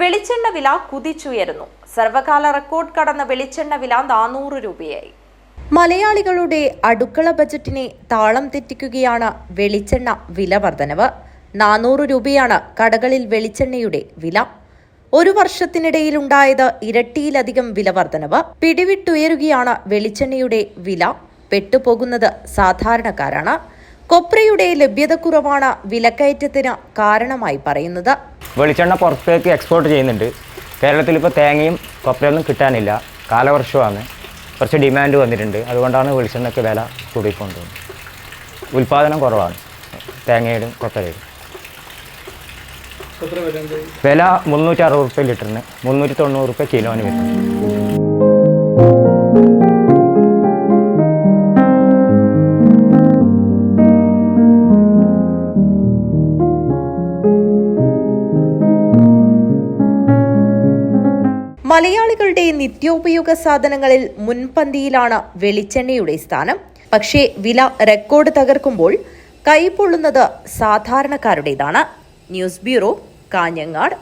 വെളിച്ചെണ്ണ വില കുതിച്ചുയരുന്നു. സർവകാല റെക്കോർഡ് കടന്ന വെളിച്ചെണ്ണ വില നാനൂറ് രൂപയായി. മലയാളികളുടെ അടുക്കള ബജറ്റിനെ താളം തെറ്റിക്കുകയാണ് വെളിച്ചെണ്ണ വില വർധനവ്. നാനൂറ് രൂപയാണ് കടകളിൽ വെളിച്ചെണ്ണയുടെ വില. ഒരു വർഷത്തിനിടയിലുണ്ടായത് ഇരട്ടിയിലധികം വില വർധനവ്. പിടിവിട്ടുയരുകയാണ് വെളിച്ചെണ്ണയുടെ വില. പെട്ടുപോകുന്നത് സാധാരണക്കാരാണ്. കൊപ്രയുടെ ലഭ്യതക്കുറവാണ് വിലക്കയറ്റത്തിന് കാരണമായി പറയുന്നത്. വെളിച്ചെണ്ണ പുറത്തേക്ക് എക്സ്പോർട്ട് ചെയ്യുന്നുണ്ട്. കേരളത്തിൽ ഇപ്പോൾ തേങ്ങയും കൊപ്രയൊന്നും കിട്ടാനില്ല. കാലവർഷമാണ്. കുറച്ച് ഡിമാൻഡ് വന്നിട്ടുണ്ട്. അതുകൊണ്ടാണ് വെളിച്ചെണ്ണയ്ക്ക് വില കൂടിക്കൊണ്ട് ഉൽപ്പാദനം കുറവാണ്. തേങ്ങയുടെയും കൊപ്രയുടെയും. വില മുന്നൂറ്റി അറുപത് റുപ്യ ലിറ്ററിന് മുന്നൂറ്റി തൊണ്ണൂറ് റുപ്യ കിലോന് വരുന്നു മലയാളികളുടെ നിത്യോപയോഗ സാധനങ്ങളിൽ മുൻപന്തിയിലാണ് വെളിച്ചെണ്ണയുടെ സ്ഥാനം. പക്ഷേ വില റെക്കോർഡ് തകർക്കുമ്പോൾ കൈപൊള്ളുന്നത് സാധാരണക്കാരുടേതാണ്. News bureau Kanhangad.